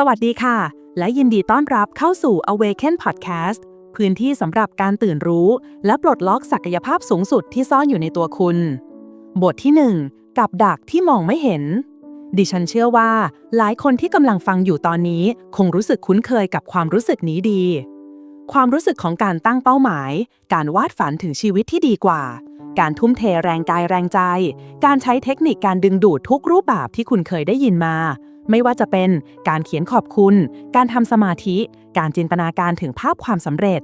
สวัสดีค่ะ และยินดีต้อนรับเข้าสู่ Awaken Podcast พื้นที่สำหรับการตื่นรู้ และปลดล็อกศักยภาพสูงสุดที่ซ่อนอยู่ในตัวคุณ บทที่ 1 กับดักที่มองไม่เห็น ดิฉันเชื่อว่า หลายคนที่กำลังฟังอยู่ตอนนี้ คงรู้สึกคุ้นเคยกับความรู้สึกนี้ดี ความรู้สึกของการตั้งเป้าหมาย การวาดฝันถึงชีวิตที่ดีกว่า การทุ่มเทแรงกายแรงใจ การใช้เทคนิคการดึงดูดทุกรูปแบบที่คุณเคยได้ยินมา ไม่ว่าจะเป็นการเขียนขอบคุณ การทำสมาธิ การจินตนาการถึงภาพความสำเร็จ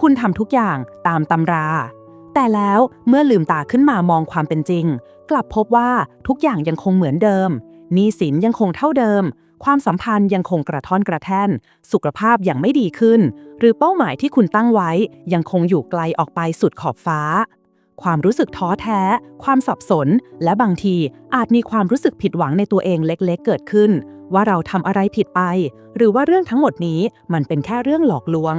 คุณทำทุกอย่างตามตำรา แต่แล้วเมื่อลืมตาขึ้นมามองความเป็นจริง กลับพบว่าทุกอย่างยังคงเหมือนเดิมหนี้สินยังคงเท่าเดิม ความสัมพันธ์ยังคงกระท่อนกระแท่น สุขภาพยังไม่ดีขึ้น หรือเป้าหมายที่คุณตั้งไว้ยังคงอยู่ไกลออกไปสุดขอบฟ้า ความรู้สึกท้อแท้ ความสับสน และบางทีอาจมีความรู้สึกผิดหวังในตัวเองเล็กๆ เกิดขึ้น ว่าเราทำอะไรผิดไป หรือว่าเรื่องทั้งหมดนี้มันเป็นแค่เรื่องหลอกลวง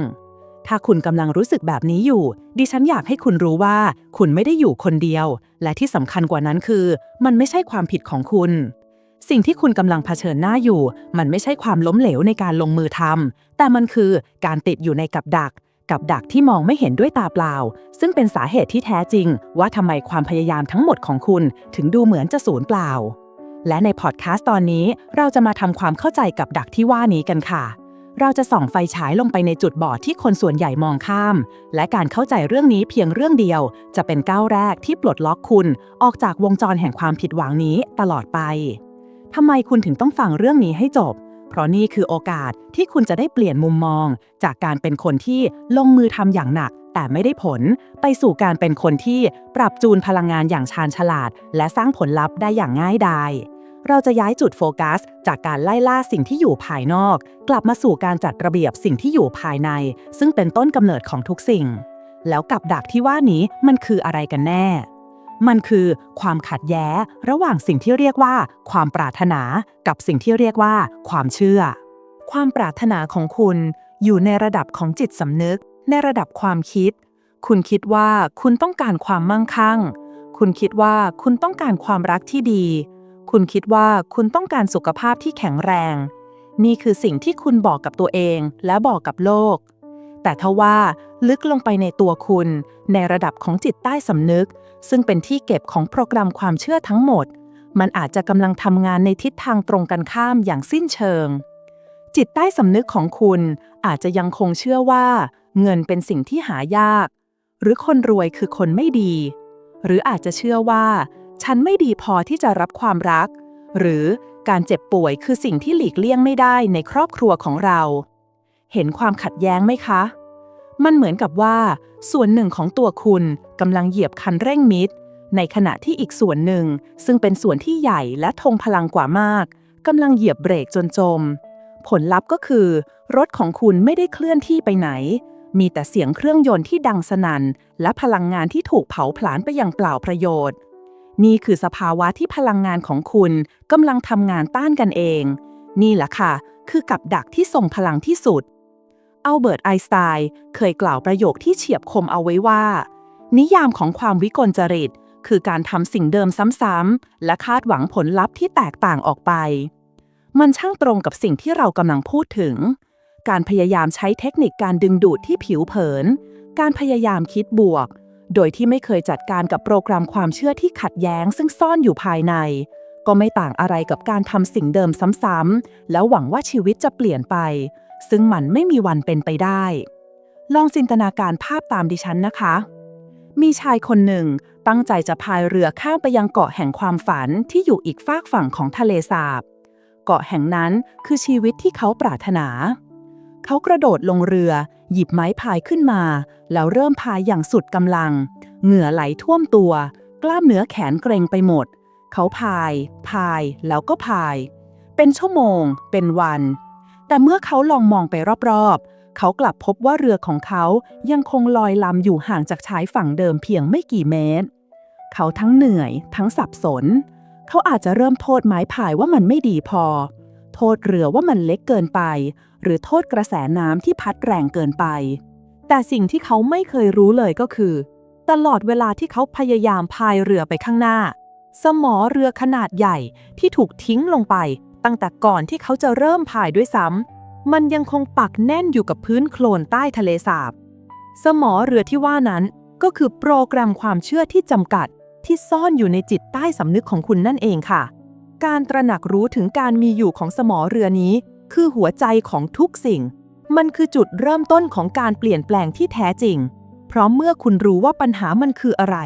ถ้าคุณกำลังรู้สึกแบบนี้อยู่ ดิฉันอยากให้คุณรู้ว่า คุณไม่ได้อยู่คนเดียว และที่สำคัญกว่านั้นคือ มันไม่ใช่ความผิดของคุณสิ่งที่คุณกำลังเผชิญหน้าอยู่ มันไม่ใช่ความล้มเหลวในการลงมือทำแต่มันคือการติดอยู่ในกับดัก กับดักที่มองไม่เห็นด้วยตาเปล่า ซึ่งเป็นสาเหตุที่แท้จริง ว่าทำไมความพยายามทั้งหมดของคุณ ถึงดูเหมือนจะสูญเปล่า และในพอดแคสต์ตอนนี้เราจะมาทำความเข้าใจกับดักที่ว่านี้กันค่ะ เราจะส่องไฟฉายลงไปในจุดบอดที่คนส่วนใหญ่มองข้าม และการเข้าใจเรื่องนี้เพียงเรื่องเดียว จะเป็นก้าวแรกที่ปลดล็อกคุณ ออกจากวงจรแห่งความผิดหวังนี้ตลอดไปทำไมคุณถึงต้องฟังเรื่องนี้ให้จบ เพราะนี่คือโอกาสที่คุณจะได้เปลี่ยนมุมมอง จากการเป็นคนที่ลงมือทำอย่างหนัก แต่ไม่ได้ผล ไปสู่การเป็นคนที่ปรับจูนพลังงานอย่างชาญฉลาด และสร้างผลลัพธ์ได้อย่างง่ายดายเราจะย้ายจุดโฟกัส จากการไล่ล่าสิ่งที่อยู่ภายนอก กลับมาสู่การจัดระเบียบสิ่งที่อยู่ภายใน ซึ่งเป็นต้นกำเนิดของทุกสิ่ง แล้วกับดักที่ว่านี้มันคืออะไรกันแน่ มันคือความขัดแย้งระหว่างสิ่งที่เรียกว่า ความปรารถนากับสิ่งที่เรียกว่า ความเชื่อ ความปรารถนาของคุณ อยู่ในระดับของจิตสำนึก ในระดับความคิด คุณคิดว่าคุณต้องการความมั่งคั่ง คุณคิดว่าคุณต้องการความรักที่ดี คุณคิดว่าคุณต้องการสุขภาพที่แข็งแรง นี่คือสิ่งที่คุณบอกกับตัวเองและบอกกับโลก แต่ทว่าลึกลงไปในตัวคุณ ในระดับของจิตใต้สำนึก ซึ่งเป็นที่เก็บของโปรแกรมความเชื่อทั้งหมด มันอาจจะกำลังทำงานในทิศทางตรงกันข้ามอย่างสิ้นเชิง จิตใต้สำนึกของคุณอาจจะยังคงเชื่อว่า เงินเป็นสิ่งที่หายาก หรือคนรวยคือคนไม่ดี หรืออาจจะเชื่อว่า ฉันไม่ดีพอที่จะรับความรัก หรือการเจ็บป่วยคือสิ่งที่หลีกเลี่ยงไม่ได้ในครอบครัวของเรา เห็นความขัดแย้งไหมคะ มันเหมือนกับว่า ส่วนหนึ่งของตัวคุณกำลังเหยียบคันเร่งมิด ในขณะที่อีกส่วนหนึ่ง ซึ่งเป็นส่วนที่ใหญ่และทงพลังกว่ามากกำลังเหยียบเบรกจนจม ผลลัพธ์ก็คือ รถของคุณไม่ได้เคลื่อนที่ไปไหน มีแต่เสียงเครื่องยนต์ที่ดังสนั่น และพลังงานที่ถูกเผาผลาญไปอย่างเปล่าประโยชน์ นี่คือสภาวะที่พลังงานของคุณกำลังทำงานต้านกันเอง นี่แหละค่ะ คือกับดักที่ทรงพลังที่สุด อัลเบิร์ตไอน์สไตน์เคยกล่าวประโยคที่เฉียบคมเอาไว้ว่า นิยามของความวิกลจริต คือการทำสิ่งเดิมซ้ำๆและคาดหวังผลลัพธ์ที่แตกต่างออกไป มันช่างตรงกับสิ่งที่เรากำลังพูดถึง การพยายามใช้เทคนิคการดึงดูดที่ผิวเผิน การพยายามคิดบวก โดยที่ไม่เคยจัดการกับโปรแกรมความเชื่อที่ขัดแย้ง ซึ่งซ่อนอยู่ภายใน ก็ไม่ต่างอะไรกับการทำสิ่งเดิมซ้ำๆแล้วหวังว่าชีวิตจะเปลี่ยนไป ซึ่งมันไม่มีวันเป็นไปได้ ลองจินตนาการภาพตามดิฉันนะคะ มีชายคนหนึ่งตั้งใจจะพายเรือข้ามไปยังเกาะแห่งความฝันที่อยู่อีกฝากฝั่งของทะเลสาบ เกาะแห่งนั้นคือชีวิตที่เขาปรารถนา เขากระโดดลงเรือ หยิบไม้พายขึ้นมา แล้วเริ่มพายอย่างสุดกำลัง เหงื่อไหลท่วมตัว กล้ามเนื้อแขนเกรงไปหมด เขาพาย พายแล้วก็พาย เป็นชั่วโมง เป็นวัน แต่เมื่อเขาลองมองไปรอบๆ เขากลับพบว่าเรือของเขายังคงลอยลำอยู่ห่างจากชายฝั่งเดิมเพียงไม่กี่เมตร เขาทั้งเหนื่อยทั้งสับสน เขาอาจจะเริ่มโทษไม้พายว่ามันไม่ดีพอ โทษเรือว่ามันเล็กเกินไป หรือโทษกระแสน้ำที่พัดแรงเกินไป แต่สิ่งที่เขาไม่เคยรู้เลยก็คือ ตลอดเวลาที่เขาพยายามพายเรือไปข้างหน้า สมอเรือขนาดใหญ่ที่ถูกทิ้งลงไป ตั้งแต่ก่อนที่เขาจะเริ่มพายด้วยซ้ำ มันยังคงปักแน่นอยู่กับพื้นโคลนใต้ทะเลสาบ สมอเรือที่ว่านั้นก็คือโปรแกรมความเชื่อที่จำกัดที่ซ่อนอยู่ในจิตใต้สำนึกของคุณนั่นเองค่ะ การตระหนักรู้ถึงการมีอยู่ของสมอเรือนี้ คือหัวใจของทุกสิ่ง มันคือจุดเริ่มต้นของการเปลี่ยนแปลงที่แท้จริง เพราะเมื่อคุณรู้ว่าปัญหามันคืออะไร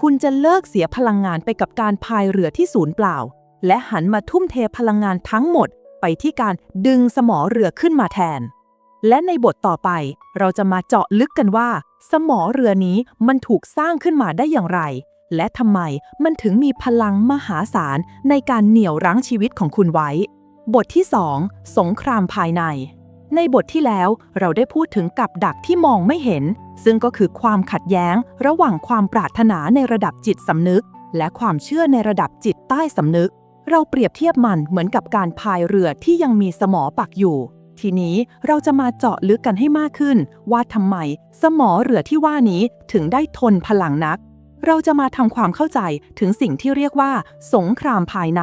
คุณจะเลิกเสียพลังงานไปกับการพายเรือที่ศูนย์เปล่า และหันมาทุ่มเทพลังงานทั้งหมดไปที่การดึงสมอเรือขึ้นมาแทน และในบทต่อไปเราจะมาเจาะลึกกันว่า สมอเรือนี้มันถูกสร้างขึ้นมาได้อย่างไร และทำไมมันถึงมีพลังมหาศาลในการเหนี่ยวรั้งชีวิตของคุณไว้ บทที่ 2 สงครามภายใน ในบทที่แล้วเราได้พูดถึงกับดักที่มองไม่เห็น ซึ่งก็คือความขัดแย้ง ระหว่างความปรารถนาในระดับจิตสำนึก และความเชื่อในระดับจิตใต้สำนึก เราเปรียบเทียบมันเหมือนกับการพายเรือที่ยังมีสมอปักอยู่ ทีนี้เราจะมาเจาะลึกกันให้มากขึ้น ว่าทำไม สมอเรือที่ว่านี้ถึงได้ทนพลังนัก เราจะมาทำความเข้าใจถึงสิ่งที่เรียกว่า สงครามภายใน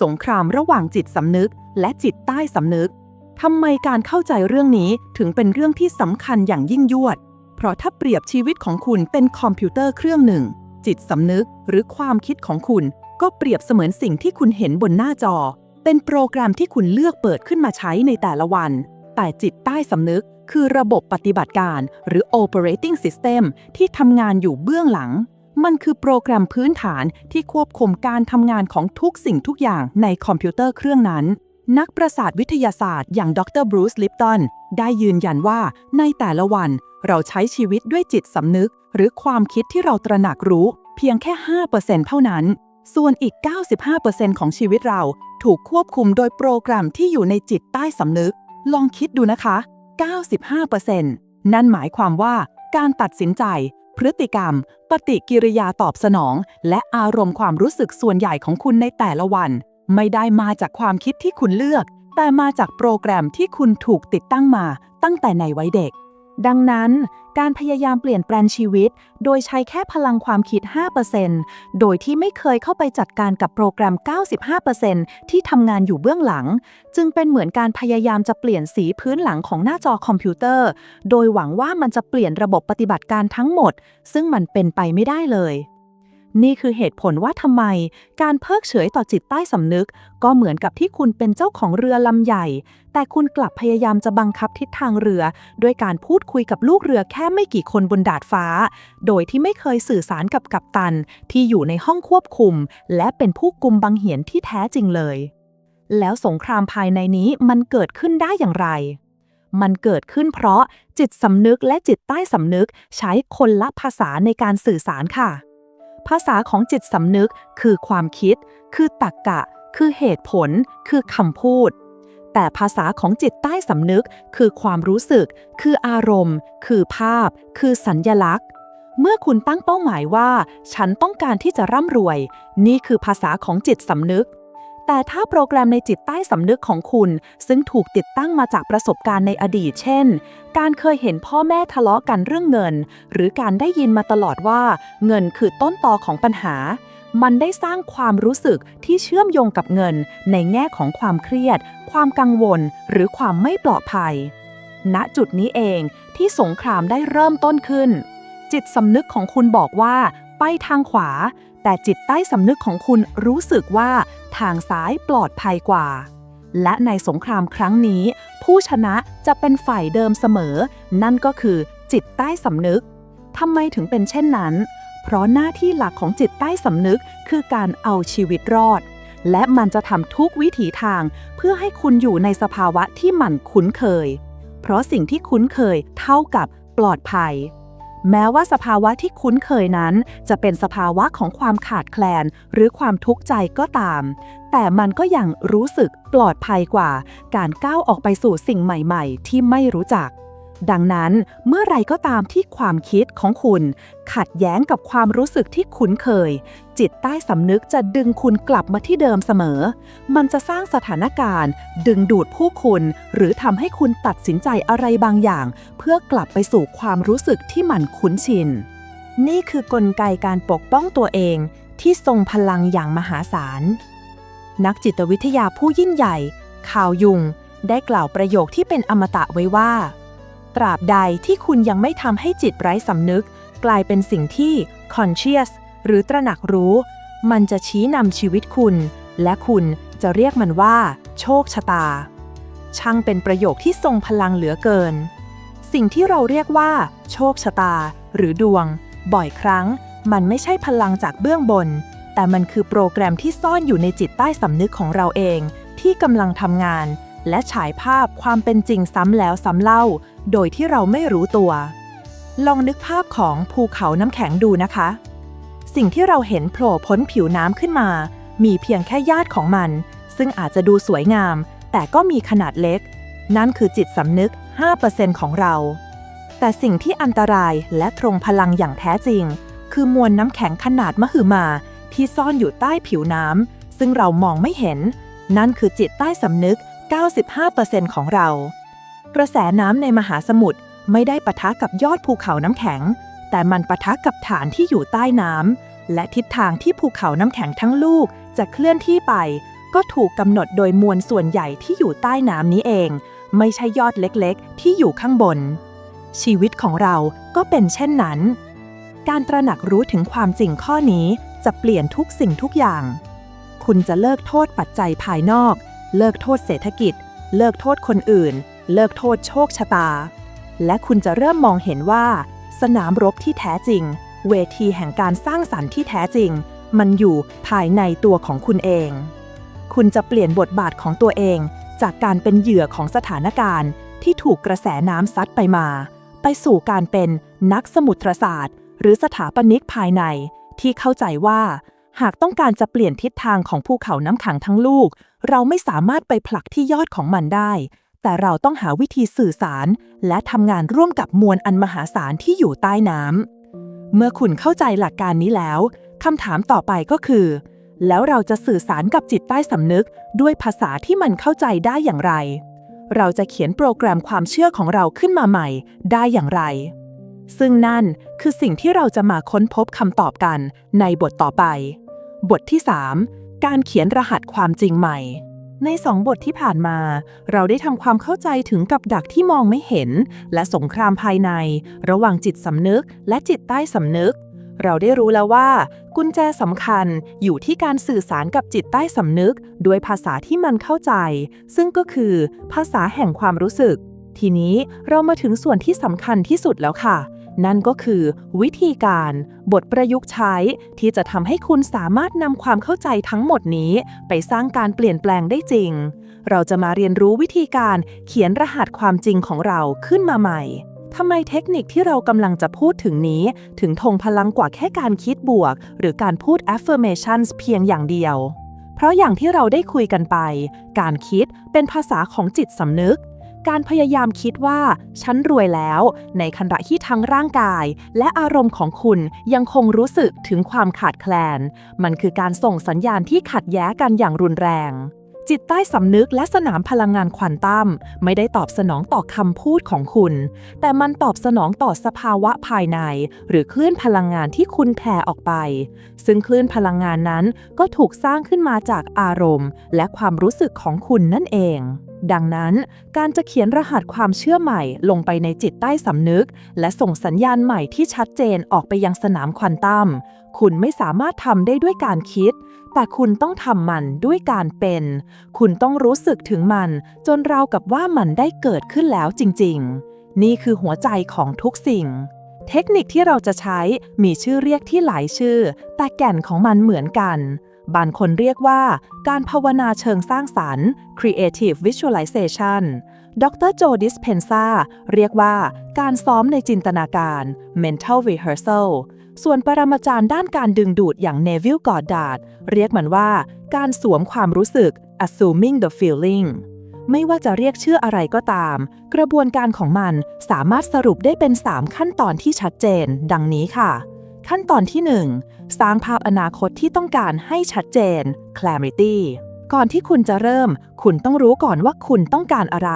สงครามระหว่างจิตสำนึก และจิตใต้สำนึกทำไมการเข้าใจเรื่องนี้ถึงเป็นเรื่องที่สำคัญอย่างยิ่งยวด เพราะถ้าเปรียบชีวิตของคุณเป็นคอมพิวเตอร์เครื่องหนึ่ง จิตสำนึกหรือความคิดของคุณ ก็เปรียบเสมือนสิ่งที่คุณเห็นบนหน้าจอ เป็นโปรแกรมที่คุณเลือกเปิดขึ้นมาใช้ในแต่ละวัน แต่จิตใต้สำนึกคือระบบปฏิบัติการ หรือ operating system ที่ทำงานอยู่เบื้องหลัง มันคือโปรแกรมพื้นฐานที่ควบคุมการทำงานของทุกสิ่งทุกอย่างในคอมพิวเตอร์เครื่องนั้น นักประสาทวิทยาศาสตร์อย่างดรบรูซลิปตันได้ยืนยันว่าในแต่ละวันเราใช้ชีวิตด้วยจิตสำนึก หรือความคิดที่เราตระหนักรู้ เพียงแค่ 5%เท่านั้น ส่วนอีก 95%ของชีวิตเราถูกควบคุมโดยโปรแกรมที่อยู่ในจิตใต้สำนึก ลองคิดดูนะคะ 95%นั่นหมายความว่าการตัดสินใจ พฤติกรรม ปฏิกิริยาตอบสนอง และอารมณ์ความรู้สึกส่วนใหญ่ของคุณในแต่ละวัน ไม่ได้มาจากความคิดที่คุณเลือก แต่มาจากโปรแกรมที่คุณถูกติดตั้งมาตั้งแต่ในวัยเด็ก ดังนั้นการพยายามเปลี่ยนแปลงชีวิต โดยใช้แค่พลังความคิด 5%โดยที่ไม่เคยเข้าไปจัดการกับโปรแกรม 95%ที่ทำงานอยู่เบื้องหลัง จึงเป็นเหมือนการพยายามจะเปลี่ยนสีพื้นหลังของหน้าจอคอมพิวเตอร์ โดยหวังว่ามันจะเปลี่ยนระบบปฏิบัติการทั้งหมด ซึ่งมันเป็นไปไม่ได้เลย นี่คือเหตุผลว่าทำไม การเพิกเฉยต่อจิตใต้สำนึก ก็เหมือนกับที่คุณเป็นเจ้าของเรือลำใหญ่ แต่คุณกลับพยายามจะบังคับทิศทางเรือ ด้วยการพูดคุยกับลูกเรือแค่ไม่กี่คนบนดาดฟ้า โดยที่ไม่เคยสื่อสารกับกัปตัน ที่อยู่ในห้องควบคุม และเป็นผู้กุมบังเหียนที่แท้จริงเลย แล้วสงครามภายในนี้มันเกิดขึ้นได้อย่างไรมันเกิดขึ้นเพราะจิตสำนึกและจิตใต้สำนึกใช้คนละภาษาในการสื่อสารค่ะ ภาษาของจิตสำนึกคือความคิด คือตรรกกะ คือเหตุผล คือคำพูด แต่ภาษาของจิตใต้สำนึก คือความรู้สึก คืออารมณ์ คือภาพ คือสัญญลักษณ์ เมื่อคุณตั้งเป้าหมายว่า ฉันต้องการที่จะร่ำรวย นี่คือภาษาของจิตสำนึก แต่ถ้าโปรแกรมในจิตใต้สำนึกของคุณ ซึ่งถูกติดตั้งมาจากประสบการณ์ในอดีต เช่น การเคยเห็นพ่อแม่ทะเลาะกันเรื่องเงิน หรือการได้ยินมาตลอดว่า เงินคือต้นตอของปัญหา มันได้สร้างความรู้สึกที่เชื่อมโยงกับเงิน ในแง่ของความเครียด ความกังวล หรือความไม่ปลอดภัย ณจุดนี้เองที่สงครามได้เริ่มต้นขึ้น จิตสำนึกของคุณบอกว่า ไปทางขวา แต่จิตใต้สำนึกของคุณรู้สึกว่า ทางซ้ายปลอดภัยกว่า และในสงครามครั้งนี้ ผู้ชนะจะเป็นฝ่ายเดิมเสมอ นั่นก็คือจิตใต้สำนึกทำไมถึงเป็นเช่นนั้น เพราะหน้าที่หลักของจิตใต้สำนึกคือการเอาชีวิตรอด และมันจะทำทุกวิถีทางเพื่อให้คุณอยู่ในสภาวะที่มันคุ้นเคย เพราะสิ่งที่คุ้นเคยเท่ากับปลอดภัย แม้ว่าสภาวะที่คุ้นเคยนั้น จะเป็นสภาวะของความขาดแคลน หรือความทุกข์ใจก็ตาม แต่มันก็ยังรู้สึกปลอดภัยกว่า การก้าวออกไปสู่สิ่งใหม่ ๆ ที่ไม่รู้จัก ดังนั้นเมื่อไรก็ตามที่ความคิดของคุณ ขัดแย้งกับความรู้สึกที่คุ้นเคย จิตใต้สำนึกจะดึงคุณกลับมาที่เดิมเสมอ มันจะสร้างสถานการณ์ ดึงดูดผู้คุณ หรือทำให้คุณตัดสินใจอะไรบางอย่าง เพื่อกลับไปสู่ความรู้สึกที่มันคุ้นชิน นี่คือกลไกการปกป้องตัวเองที่ทรงพลังอย่างมหาศาล นักจิตวิทยาผู้ยิ่งใหญ่ข่าวยุงได้กล่าวประโยคที่เป็นอมตะไว้ว่า ตราบใดที่คุณยังไม่ทำให้จิตไร้สำนึก กลายเป็นสิ่งที่ conscious หรือตระหนักรู้ มันจะชี้นำชีวิตคุณ และคุณจะเรียกมันว่า โชคชะตา ช่างเป็นประโยคที่ทรงพลังเหลือเกิน สิ่งที่เราเรียกว่า โชคชะตา หรือดวง บ่อยครั้ง มันไม่ใช่พลังจากเบื้องบน แต่มันคือโปรแกรมที่ซ่อนอยู่ในจิตใต้สำนึกของเราเอง ที่กำลังทำงาน และฉายภาพความเป็นจริงซ้ำแล้วซ้ำเล่า โดยที่เราไม่รู้ตัว ลองนึกภาพของภูเขาน้ำแข็งดูนะคะ สิ่งที่เราเห็นโผล่พ้นผิวน้ำขึ้นมา มีเพียงแค่ญาติของมัน ซึ่งอาจจะดูสวยงาม แต่ก็มีขนาดเล็ก นั่นคือจิตสำนึก 5%ของเรา แต่สิ่งที่อันตรายและตรงพลังอย่างแท้จริง คือมวลน้ำแข็งขนาดมหึมาที่ซ่อนอยู่ใต้ผิวน้ำซึ่งเรามองไม่เห็น นั่นคือจิตใต้สำนึก 95%ของเรา กระแสน้ำในมหาสมุทรไม่ได้ปะทะกับยอดภูเขาน้ำแข็ง แต่มันปะทะกับฐานที่อยู่ใต้น้ำและทิศทางที่ภูเขาน้ำแข็งทั้งลูกจะเคลื่อนที่ไป ก็ถูกกำหนดโดยมวลส่วนใหญ่ที่อยู่ใต้น้ำนี้เอง ไม่ใช่ยอดเล็กๆ ที่อยู่ข้างบน ชีวิตของเราก็เป็นเช่นนั้น การตระหนักรู้ถึงความจริงข้อนี้จะเปลี่ยนทุกสิ่งทุกอย่าง คุณจะเลิกโทษปัจจัยภายนอก เลิกโทษเศรษฐกิจ เลิกโทษคนอื่น เลิกโทษโชคชะตา และคุณจะเริ่มมองเห็นว่า สนามรบที่แท้จริง เวทีแห่งการสร้างสรรค์ที่แท้จริง มันอยู่ภายในตัวของคุณเอง คุณจะเปลี่ยนบทบาทของตัวเอง จากการเป็นเหยื่อของสถานการณ์ที่ถูกกระแสน้ำซัดไปมา ไปสู่การเป็นนักสมุทรศาสตร์ หรือสถาปนิกภายใน ที่เข้าใจว่า หากต้องการจะเปลี่ยนทิศทางของภูเขาน้ำขังทั้งลูก เราไม่สามารถไปผลักที่ยอดของมันได้ แต่เราต้องหาวิธีสื่อสาร และทำงานร่วมกับมวลอันมหาศาลที่อยู่ใต้น้ำ เมื่อคุณเข้าใจหลักการนี้แล้วคำถามต่อไปก็คือ แล้วเราจะสื่อสารกับจิตใต้สำนึกด้วยภาษาที่มันเข้าใจได้อย่างไร เราจะเขียนโปรแกรมความเชื่อของเราขึ้นมาใหม่ได้อย่างไร ซึ่งนั่นคือสิ่งที่เราจะมาค้นพบคำตอบกันในบทต่อไป บทที่ 3 การเขียนรหัสความจริงใหม่ ในสองบทที่ผ่านมา เราได้ทำความเข้าใจถึงกับดักที่มองไม่เห็น และสงครามภายใน ระหว่างจิตสำนึกและจิตใต้สำนึก เราได้รู้แล้วว่า กุญแจสำคัญอยู่ที่การสื่อสารกับจิตใต้สำนึก ด้วยภาษาที่มันเข้าใจ ซึ่งก็คือภาษาแห่งความรู้สึก ทีนี้เรามาถึงส่วนที่สำคัญที่สุดแล้วค่ะ นั่นก็คือวิธีการบทประยุกต์ใช้ที่จะทำให้คุณสามารถนำความเข้าใจทั้งหมดนี้ ไปสร้างการเปลี่ยนแปลงได้จริง เราจะมาเรียนรู้วิธีการเขียนรหัสความจริงของเราขึ้นมาใหม่ทำไมเทคนิคที่เรากำลังจะพูดถึงนี้ ถึงทงพลังกว่าแค่การคิดบวก หรือการพูด affirmations เพียงอย่างเดียว เพราะอย่างที่เราได้คุยกันไป การคิดเป็นภาษาของจิตสำนึก การพยายามคิดว่า ฉันรวยแล้ว ในขณะที่ทั้งร่างกาย และอารมณ์ของคุณยังคงรู้สึกถึงความขาดแคลน มันคือการส่งสัญญาณที่ขัดแย้งกันอย่างรุนแรง จิตใต้สำนึกและสนามพลังงานควอนตัมไม่ได้ตอบสนองต่อคำพูดของคุณ แต่มันตอบสนองต่อสภาวะภายใน หรือคลื่นพลังงานที่คุณแผ่ออกไป ซึ่งคลื่นพลังงานนั้นก็ถูกสร้างขึ้นมาจากอารมณ์ และความรู้สึกของคุณนั่นเอง ดังนั้น การจะเขียนรหัสความเชื่อใหม่ลงไปในจิตใต้สำนึก และส่งสัญญาณใหม่ที่ชัดเจนออกไปยังสนามควอนตัม คุณไม่สามารถทำได้ด้วยการคิด แต่คุณต้องทำมันด้วยการเป็น คุณต้องรู้สึกถึงมัน จนราวกับว่ามันได้เกิดขึ้นแล้วจริง ๆ นี่คือหัวใจของทุกสิ่งเทคนิคที่เราจะใช้มีชื่อเรียกที่หลายชื่อ แต่แก่นของมันเหมือนกัน บางคนเรียกว่าการภาวนาเชิงสร้างสรรค์ creative visualization ดรโจดิสเพนซาเรียกว่าการซ้อมในจินตนาการ mental rehearsal ส่วนปรมาจารย์ด้านการดึงดูดอย่างเนวิลกอร์ดาดเรียกมันว่าการสวมความรู้สึก assuming the feeling ไม่ว่าจะเรียกชื่ออะไรก็ตาม กระบวนการของมันสามารถสรุปได้เป็น 3 ขั้นตอนที่ชัดเจน ดังนี้ค่ะ ขั้นตอนที่ 1 สร้างภาพอนาคตที่ต้องการให้ชัดเจน clarity ก่อนที่คุณจะเริ่ม คุณต้องรู้ก่อนว่าคุณต้องการอะไร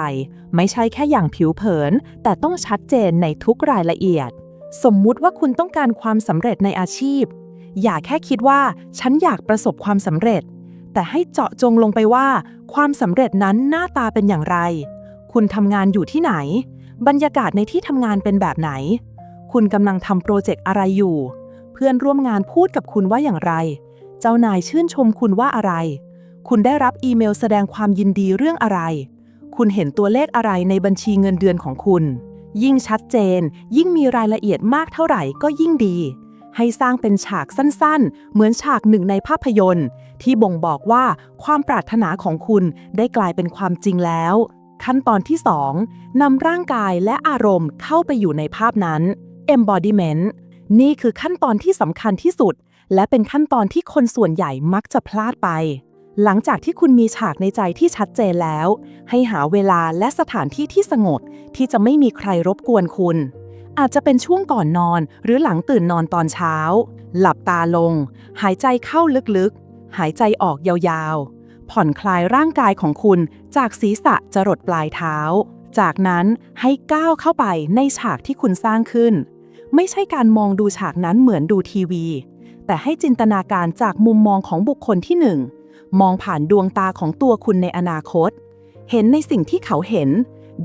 ไม่ใช่แค่อย่างผิวเผิน แต่ต้องชัดเจนในทุกรายละเอียด สมมุติว่าคุณต้องการความสำเร็จในอาชีพ อย่าแค่คิดว่า ฉันอยากประสบความสำเร็จ แต่ให้เจาะจงลงไปว่า ความสำเร็จนั้นหน้าตาเป็นอย่างไร คุณทำงานอยู่ที่ไหน บรรยากาศในที่ทำงานเป็นแบบไหน คุณกำลังทำโปรเจกต์อะไรอยู่ เพื่อนร่วมงานพูดกับคุณว่าอย่างไร เจ้านายชื่นชมคุณว่าอะไร คุณได้รับอีเมลแสดงความยินดีเรื่องอะไร คุณเห็นตัวเลขอะไรในบัญชีเงินเดือนของคุณ ยิ่งชัดเจน ยิ่งมีรายละเอียดมากเท่าไหร่ก็ยิ่งดี ให้สร้างเป็นฉากสั้นๆ เหมือนฉากหนึ่งในภาพยนตร์ ที่บ่งบอกว่าความปรารถนาของคุณได้กลายเป็นความจริงแล้ว ขั้นตอนที่ 2นำร่างกายและอารมณ์เข้าไปอยู่ในภาพนั้น embodiment นี่คือขั้นตอนที่สำคัญที่สุด และเป็นขั้นตอนที่คนส่วนใหญ่มักจะพลาดไป หลังจากที่คุณมีฉากในใจที่ชัดเจนแล้ว ให้หาเวลาและสถานที่ที่สงบที่จะไม่มีใครรบกวนคุณ อาจจะเป็นช่วงก่อนนอนหรือหลังตื่นนอนตอนเช้า หลับตาลง หายใจเข้าลึกๆ หายใจออกยาวๆ ผ่อนคลายร่างกายของคุณจากศีรษะจรดปลายเท้า จากนั้นให้ก้าวเข้าไปในฉากที่คุณสร้างขึ้น ไม่ใช่การมองดูฉากนั้นเหมือนดูทีวี แต่ให้จินตนาการจากมุมมองของบุคคลที่หนึ่งมองผ่านดวงตาของตัวคุณในอนาคต เห็นในสิ่งที่เขาเห็น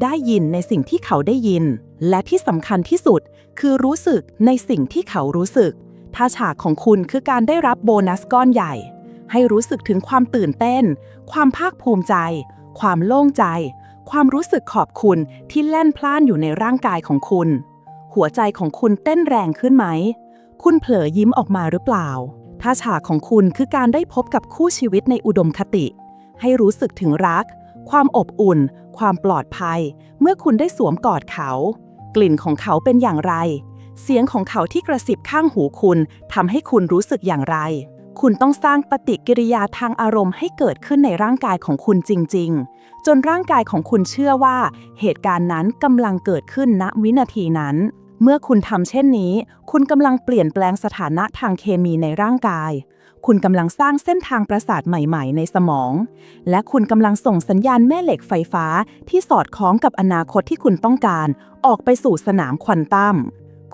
ได้ยินในสิ่งที่เขาได้ยิน และที่สำคัญที่สุด คือรู้สึกในสิ่งที่เขารู้สึก ถ้าฉากของคุณคือการได้รับโบนัสก้อนใหญ่ ให้รู้สึกถึงความตื่นเต้น ความภาคภูมิใจ ความโล่งใจ ความรู้สึกขอบคุณที่แล่นพล่านอยู่ในร่างกายของคุณ หัวใจของคุณเต้นแรงขึ้นไหม คุณเผลอยิ้มออกมาหรือเปล่า ถ้าฉากของคุณคือการได้พบกับคู่ชีวิตในอุดมคติ ให้รู้สึกถึงรัก ความอบอุ่น ความปลอดภัย เมื่อคุณได้สวมกอดเขา กลิ่นของเขาเป็นอย่างไร เสียงของเขาที่กระซิบข้างหูคุณทำให้คุณรู้สึกอย่างไร คุณต้องสร้างปฏิกิริยาทางอารมณ์ให้เกิดขึ้นในร่างกายของคุณจริง ๆ จนร่างกายของคุณเชื่อว่า เหตุการณ์นั้นกำลังเกิดขึ้นณวินาทีนั้น เมื่อคุณทำเช่นนี้ คุณกำลังเปลี่ยนแปลงสถานะทางเคมีในร่างกาย คุณกำลังสร้างเส้นทางประสาทใหม่ๆ ในสมอง และคุณกำลังส่งสัญญาณแม่เหล็กไฟฟ้าที่สอดคล้องกับอนาคตที่คุณต้องการ ออกไปสู่สนามควอนตัม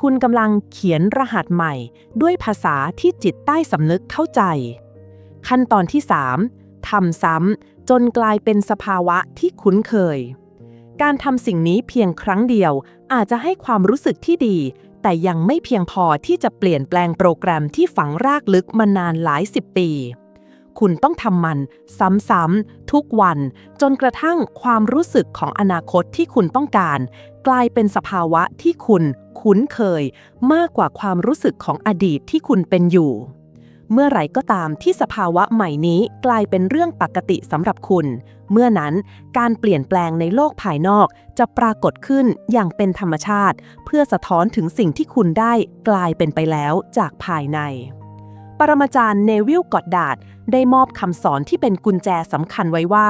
คุณกำลังเขียนรหัสใหม่ ด้วยภาษาที่จิตใต้สำนึกเข้าใจ ขั้นตอนที่ 3ทำซ้ำจนกลายเป็นสภาวะที่คุ้นเคยการทำสิ่งนี้เพียงครั้งเดียว อาจจะให้ความรู้สึกที่ดี แต่ยังไม่เพียงพอที่จะเปลี่ยนแปลงโปรแกรมที่ฝังรากลึกมานานหลายสิบปี คุณต้องทำมันซ้ำๆทุกวัน จนกระทั่งความรู้สึกของอนาคตที่คุณต้องการ กลายเป็นสภาวะที่คุณคุ้นเคย มากกว่าความรู้สึกของอดีตที่คุณเป็นอยู่ เมื่อไหร่ก็ตามที่สภาวะใหม่นี้กลายเป็นเรื่องปกติสำหรับคุณ เมื่อนั้นการเปลี่ยนแปลงในโลกภายนอกจะปรากฏขึ้นอย่างเป็นธรรมชาติ เพื่อสะท้อนถึงสิ่งที่คุณได้กลายเป็นไปแล้วจากภายใน ปรมาจารย์เนวิลกอดดาดได้มอบคำสอนที่เป็นกุญแจสำคัญไว้ว่า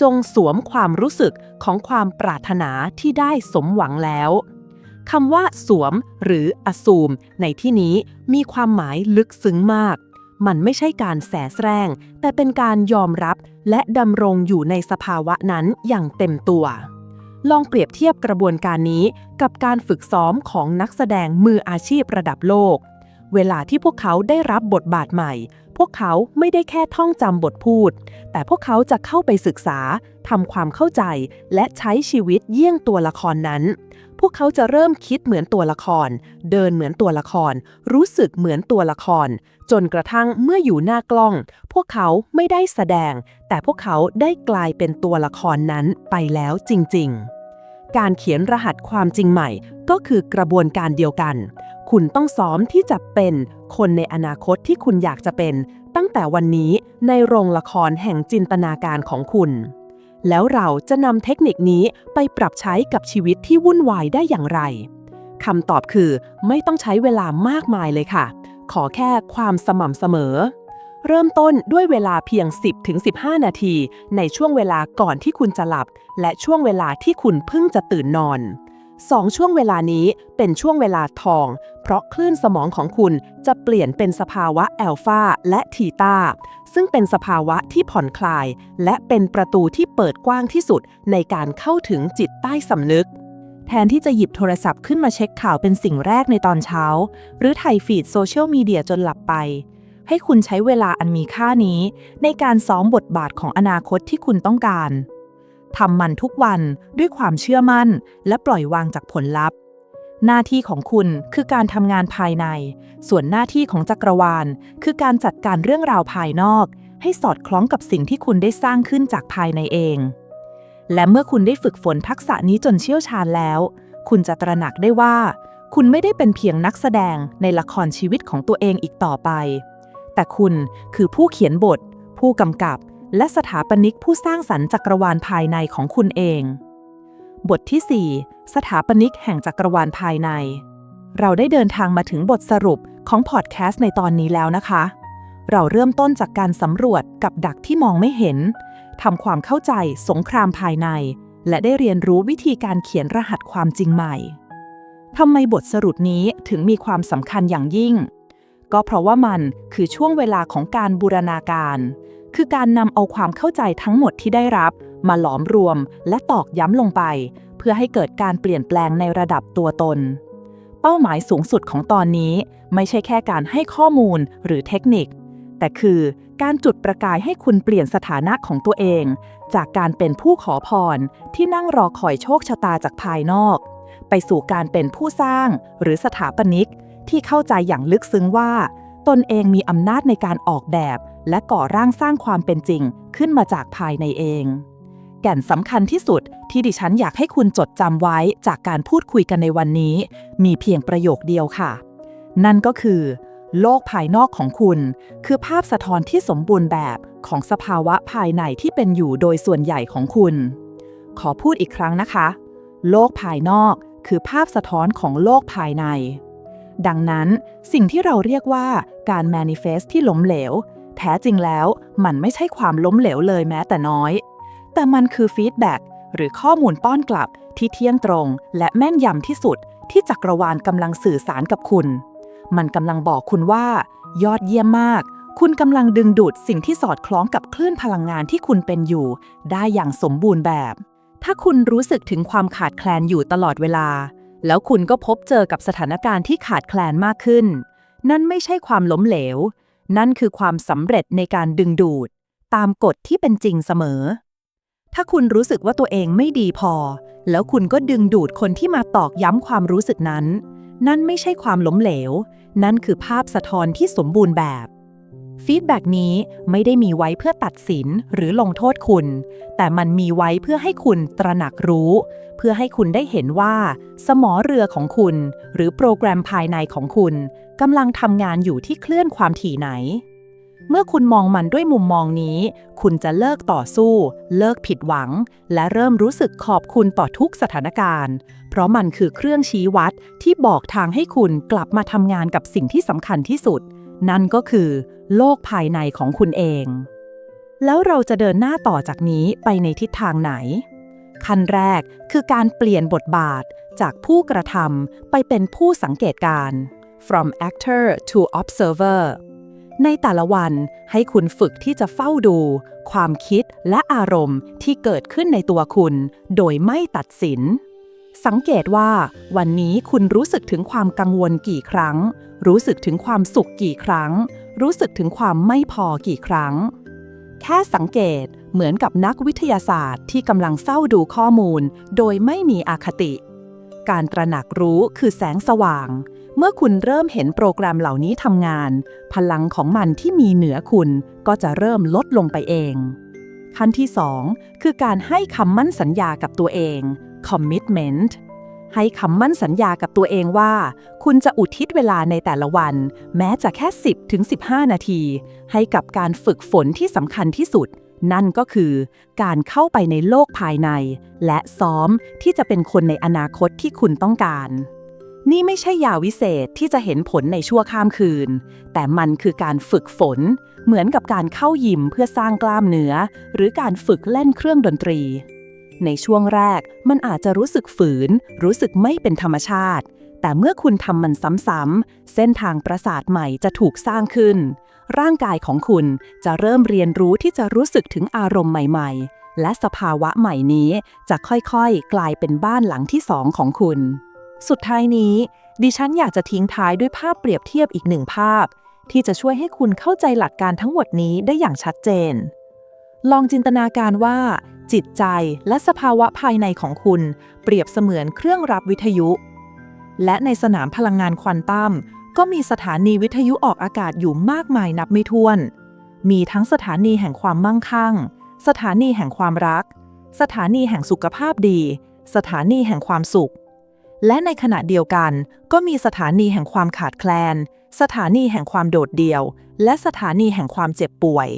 จงสวมความรู้สึกของความปรารถนาที่ได้สมหวังแล้ว คำว่าสวม หรือ assume ในที่นี้มีความหมายลึกซึ้งมาก มันไม่ใช่การแสแสร้ง แต่เป็นการยอมรับและดำรงอยู่ในสภาวะนั้นอย่างเต็มตัว ลองเปรียบเทียบกระบวนการนี้กับการฝึกซ้อมของนักแสดงมืออาชีพระดับโลก เวลาที่พวกเขาได้รับบทบาทใหม่ พวกเขาไม่ได้แค่ท่องจำบทพูด แต่พวกเขาจะเข้าไปศึกษาทำความเข้าใจและใช้ชีวิตเยี่ยงตัวละครนั้น พวกเขาจะเริ่มคิดเหมือนตัวละคร เดินเหมือนตัวละคร รู้สึกเหมือนตัวละคร จนกระทั่งเมื่ออยู่หน้ากล้อง พวกเขาไม่ได้แสดง แต่พวกเขาได้กลายเป็นตัวละครนั้นไปแล้วจริง ๆการเขียนรหัสความจริงใหม่ก็คือกระบวนการเดียวกัน คุณต้องซ้อมที่จะเป็นคนในอนาคตที่คุณอยากจะเป็น ตั้งแต่วันนี้ในโรงละครแห่งจินตนาการของคุณ แล้วเราจะนำเทคนิคนี้ไปปรับใช้กับชีวิตที่วุ่นวายได้อย่างไรคำตอบคือไม่ต้องใช้เวลามากมายเลยค่ะ ขอแค่ความสม่ำเสมอ เริ่มต้นด้วยเวลาเพียง 10-15 นาที ในช่วงเวลาก่อนที่คุณจะหลับ และช่วงเวลาที่คุณเพิ่งจะตื่นนอนสองช่วงเวลานี้เป็นช่วงเวลาทอง ราะคลื่นสมองของคุณจะเปลี่ยนเป็นสภาวะแอลฟาและทีตาซึ่งเป็นสภาวะที่ผ่อนคลาย และเป็นประตูที่เปิดกว้างที่สุดในการเข้าถึงจิตใต้สำนึก แทนที่จะหยิบโทรศัพท์ขึ้นมาเช็คข่าวเป็นสิ่งแรกในตอนเช้า หรือถ่ายฟีดโซเชียลมีเดียจนหลับไป ให้คุณใช้เวลาอันมีค่านี้ ในการซ้อมบทบาทของอนาคตที่คุณต้องการทำมันทุกวันด้วยความเชื่อมั่น และปล่อยวางจากผลลัพธ์ หน้าที่ของคุณคือการทำงานภายใน ส่วนหน้าที่ของจักรวาล คือการจัดการเรื่องราวภายนอก ให้สอดคล้องกับสิ่งที่คุณได้สร้างขึ้นจากภายในเอง และเมื่อคุณได้ฝึกฝนทักษะนี้จนเชี่ยวชาญแล้ว คุณจะตระหนักได้ว่า คุณไม่ได้เป็นเพียงนักแสดงในละครชีวิตของตัวเองอีกต่อไป แต่คุณคือผู้เขียนบท ผู้กำกับ และสถาปนิกผู้สร้างสรรค์จักรวาลภายในของคุณเอง บทที่ 4 สถาปนิกแห่งจักรวาลภายใน เราได้เดินทางมาถึงบทสรุปของพอดแคสต์ในตอนนี้แล้วนะคะ เราเริ่มต้นจากการสำรวจกับดักที่มองไม่เห็นทำความเข้าใจสงครามภายใน และได้เรียนรู้วิธีการเขียนรหัสความจริงใหม่ทำไมบทสรุปนี้ถึงมีความสำคัญอย่างยิ่ง ก็เพราะว่ามันคือช่วงเวลาของการบูรณาการ คือการนำเอาความเข้าใจทั้งหมดที่ได้รับ มาหลอมรวมและตอกย้ำลงไป เพื่อให้เกิดการเปลี่ยนแปลงในระดับตัวตน เป้าหมายสูงสุดของตอนนี้ไม่ใช่แค่การให้ข้อมูลหรือเทคนิค แต่คือการจุดประกายให้คุณเปลี่ยนสถานะของตัวเอง จากการเป็นผู้ขอพรที่นั่งรอคอยโชคชะตาจากภายนอก ไปสู่การเป็นผู้สร้างหรือสถาปนิก ที่เข้าใจอย่างลึกซึ้งว่า ตนเองมีอำนาจในการออกแบบ และก่อร่างสร้างความเป็นจริงขึ้นมาจากภายในเอง แก่นสำคัญที่สุดที่ดิฉันอยากให้คุณจดจำไว้จากการพูดคุยกันในวันนี้ มีเพียงประโยคเดียวค่ะ นั่นก็คือ โลกภายนอกของคุณ คือภาพสะท้อนที่สมบูรณ์แบบของสภาวะภายในที่เป็นอยู่โดยส่วนใหญ่ของคุณ ขอพูดอีกครั้งนะคะ โลกภายนอกคือภาพสะท้อนของโลกภายใน ดังนั้นสิ่งที่เราเรียกว่าการ manifest ที่ล้มเหลว แท้จริงแล้วมันไม่ใช่ความล้มเหลวเลยแม้แต่น้อย แต่มันคือฟีดแบ็กหรือข้อมูลป้อนกลับที่เที่ยงตรง และแม่นยำที่สุดที่จักรวาลกำลังสื่อสารกับคุณ มันกำลังบอกคุณว่า ยอดเยี่ยมมาก คุณกำลังดึงดูดสิ่งที่สอดคล้องกับคลื่นพลังงานที่คุณเป็นอยู่ ได้อย่างสมบูรณ์แบบ ถ้าคุณรู้สึกถึงความขาดแคลนอยู่ตลอดเวลา แล้วคุณก็พบเจอกับสถานการณ์ที่ขาดแคลนมากขึ้น นั่นไม่ใช่ความล้มเหลว นั่นคือความสำเร็จในการดึงดูด ตามกฎที่เป็นจริงเสมอ ถ้าคุณรู้สึกว่าตัวเองไม่ดีพอ แล้วคุณก็ดึงดูดคนที่มาตอกย้ำความรู้สึกนั้น นั่นไม่ใช่ความล้มเหลว นั่นคือภาพสะท้อนที่สมบูรณ์แบบฟีดแบ็กนี้ไม่ได้มีไว้เพื่อตัดสินหรือลงโทษคุณ แต่มันมีไว้เพื่อให้คุณตระหนักรู้ เพื่อให้คุณได้เห็นว่า สมอเรือของคุณ หรือโปรแกรมภายในของคุณกำลังทำงานอยู่ที่เคลื่อนความถี่ไหน เมื่อคุณมองมันด้วยมุมมองนี้ คุณจะเลิกต่อสู้ เลิกผิดหวัง และเริ่มรู้สึกขอบคุณต่อทุกสถานการณ์ เพราะมันคือเครื่องชี้วัดที่บอกทางให้คุณกลับมาทำงานกับสิ่งที่สำคัญที่สุด นั่นก็คือ โลกภายในของคุณเอง แล้วเราจะเดินหน้าต่อจากนี้ไปในทิศทางไหน ขั้นแรกคือการเปลี่ยนบทบาทจากผู้กระทำไปเป็นผู้สังเกตการ from actor to observer ในแต่ละวันให้คุณฝึกที่จะเฝ้าดู ความคิดและอารมณ์ที่เกิดขึ้นในตัวคุณ โดยไม่ตัดสิน สังเกตว่า วันนี้คุณรู้สึกถึงความกังวลกี่ครั้ง รู้สึกถึงความสุขกี่ครั้ง รู้สึกถึงความไม่พอกี่ครั้ง แค่สังเกตเหมือนกับนักวิทยาศาสตร์ที่กำลังเฝ้าดูข้อมูล โดยไม่มีอคติ การตระหนักรู้คือแสงสว่าง เมื่อคุณเริ่มเห็นโปรแกรมเหล่านี้ทำงาน พลังของมันที่มีเหนือคุณก็จะเริ่มลดลงไปเอง ขั้นที่ 2 คือการให้คำมั่นสัญญากับตัวเอง commitment ให้คำมั่นสัญญากับตัวเองว่า คุณจะอุทิศเวลาในแต่ละวัน แม้จะแค่ 10ถึง15 นาที ให้กับการฝึกฝนที่สำคัญที่สุด นั่นก็คือการเข้าไปในโลกภายใน และซ้อมที่จะเป็นคนในอนาคตที่คุณต้องการ นี่ไม่ใช่ยาวิเศษที่จะเห็นผลในชั่วข้ามคืน แต่มันคือการฝึกฝน เหมือนกับการเข้ายิมเพื่อสร้างกล้ามเนื้อ หรือการฝึกเล่นเครื่องดนตรี ในช่วงแรกมันอาจจะรู้สึกฝืน รู้สึกไม่เป็นธรรมชาติ แต่เมื่อคุณทำมันซ้ำๆเส้นทางประสาทใหม่จะถูกสร้างขึ้น ร่างกายของคุณจะเริ่มเรียนรู้ที่จะรู้สึกถึงอารมณ์ใหม่ ๆ และสภาวะใหม่นี้จะค่อยๆ กลายเป็นบ้านหลังที่สองของคุณ สุดท้ายนี้ ดิฉันอยากจะทิ้งท้ายด้วยภาพเปรียบเทียบอีกหนึ่งภาพ ที่จะช่วยให้คุณเข้าใจหลักการทั้งหมดนี้ได้อย่างชัดเจน ลองจินตนาการว่า จิตใจและสภาวะภายในของคุณ เปรียบเสมือนเครื่องรับวิทยุ และในสนามพลังงานควอนตัมก็มีสถานีวิทยุออกอากาศอยู่มากมายนับไม่ถ้วน มีทั้งสถานีแห่งความมั่งคั่ง สถานีแห่งความรัก สถานีแห่งสุขภาพดี สถานีแห่งความสุข และในขณะเดียวกัน ก็มีสถานีแห่งความขาดแคลน สถานีแห่งความโดดเดี่ยว และสถานีแห่งความเจ็บป่วย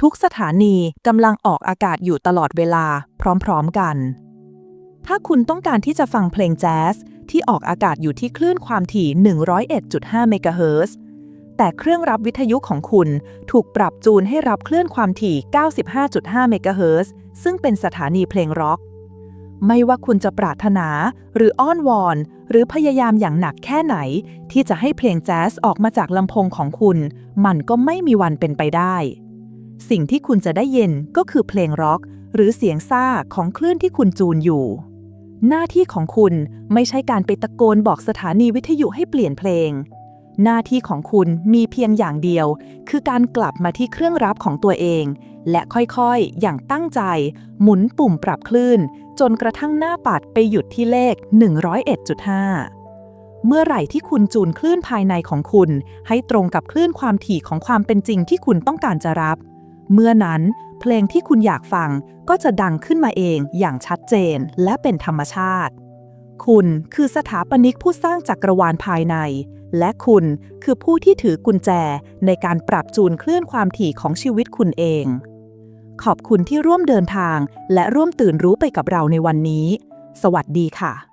ทุกสถานีกำลังออกอากาศอยู่ตลอดเวลาพร้อมๆกัน ถ้าคุณต้องการที่จะฟังเพลงแจ๊สที่ออกอากาศอยู่ที่คลื่นความถี่ 101.5 เมกะเฮิรตซ์แต่เครื่องรับวิทยุของคุณถูกปรับจูนให้รับคลื่นความถี่ 95.5 เมกะเฮิรตซ์ซึ่งเป็นสถานีเพลงร็อก ไม่ว่าคุณจะปรารถนา หรืออ้อนวอน หรือพยายามอย่างหนักแค่ไหน ที่จะให้เพลงแจ๊สออกมาจากลำโพงของคุณ มันก็ไม่มีวันเป็นไปได้ สิ่งที่คุณจะได้เยินก็คือเพลงร็อก หรือเสียงซ่าของคลื่นที่คุณจูนอยู่ หน้าที่ของคุณไม่ใช่การไปตะโกนบอกสถานีวิทยุให้เปลี่ยนเพลง หน้าที่ของคุณมีเพียงอย่างเดียว คือการกลับมาที่เครื่องรับของตัวเองและค่อยๆ อย่างตั้งใจ หมุนปุ่มปรับคลื่น จนกระทั่งหน้าปัดไปหยุดที่เลข 101.5 เมื่อไหร่ที่คุณจูนคลื่นภายในของคุณ ให้ตรงกับคลื่นความถี่ของความเป็นจริงที่คุณต้องการจะรับ เมื่อนั้นเพลงที่คุณอยากฟังก็จะดังขึ้นมาเองอย่างชัดเจนและเป็นธรรมชาติ คุณคือสถาปนิกผู้สร้างจักรวาลภายใน และคุณคือผู้ที่ถือกุญแจในการปรับจูนคลื่นความถี่ของชีวิตคุณเอง ขอบคุณที่ร่วมเดินทาง และร่วมตื่นรู้ไปกับเราในวันนี้ สวัสดีค่ะ